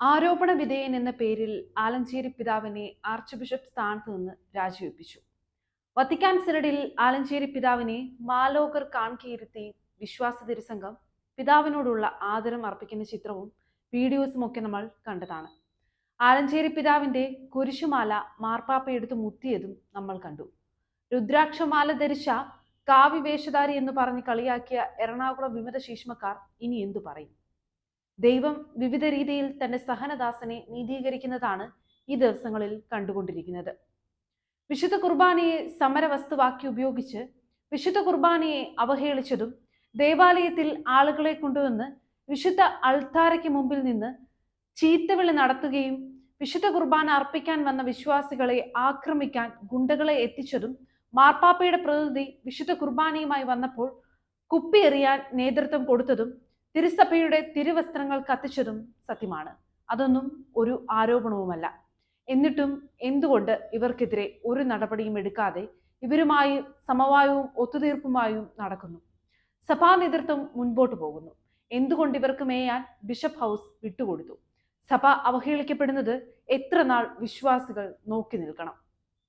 ആരോപണ വിധേയൻ എന്ന പേരിൽ ആലഞ്ചേരി പിതാവിനെ ആർച്ച് ബിഷപ്പ് സ്ഥാനത്ത് നിന്ന് രാജിവെപ്പിച്ചു. വത്തിക്കാൻ സിനഡിൽ ആലഞ്ചേരി പിതാവിനെ മാലോകർ കാൺകയിരുത്തി വിശ്വാസ തിരുസംഘം പിതാവിനോടുള്ള ആദരം അർപ്പിക്കുന്ന ചിത്രവും വീഡിയോസും ഒക്കെ നമ്മൾ കണ്ടതാണ്. ആലഞ്ചേരി പിതാവിന്റെ കുരിശുമാല മാർപ്പാപ്പ എടുത്ത് മുത്തിയതും നമ്മൾ കണ്ടു. രുദ്രാക്ഷമാല ധരിച്ച കാവ്യവേഷധാരി എന്ന് പറഞ്ഞ് കളിയാക്കിയ എറണാകുളം വിമത ശീഷ്മക്കാർ ഇനി എന്തു പറയും? ദൈവം വിവിധ രീതിയിൽ തന്റെ സഹനദാസനെ നീതീകരിക്കുന്നതാണ് ഈ ദിവസങ്ങളിൽ കണ്ടുകൊണ്ടിരിക്കുന്നത്. വിശുദ്ധ കുർബാനയെ സമരവസ്തുവാക്കി ഉപയോഗിച്ച് വിശുദ്ധ കുർബാനയെ അവഹേളിച്ചതും ദേവാലയത്തിൽ ആളുകളെ കൊണ്ടുവന്ന് വിശുദ്ധ അൾത്താരയ്ക്ക് മുമ്പിൽ നിന്ന് ചീത്തവിളി നടത്തുകയും വിശുദ്ധ കുർബാന അർപ്പിക്കാൻ വന്ന വിശ്വാസികളെ ആക്രമിക്കാൻ ഗുണ്ടകളെ എത്തിച്ചതും മാർപ്പാപ്പയുടെ പ്രതിനിധി വിശുദ്ധ കുർബാനയുമായി വന്നപ്പോൾ കുപ്പി എറിയാൻ നേതൃത്വം കൊടുത്തതും തിരുസഭയുടെ തിരുവസ്ത്രങ്ങൾ കത്തിച്ചതും സത്യമാണ്. അതൊന്നും ഒരു ആരോപണവുമല്ല. എന്നിട്ടും എന്തുകൊണ്ട് ഇവർക്കെതിരെ ഒരു നടപടിയും എടുക്കാതെ ഇവരുമായി സമവായവും ഒത്തുതീർപ്പുമായും നടക്കുന്നു? സഭാ നേതൃത്വം മുൻപോട്ട് പോകുന്നു. എന്തുകൊണ്ട് ഇവർക്ക് മേയാൻ ബിഷപ്പ് ഹൗസ് വിട്ടുകൊടുത്തു? സഭ അവഹേളിക്കപ്പെടുന്നത് എത്ര നാൾ വിശ്വാസികൾ നോക്കി നിൽക്കണം?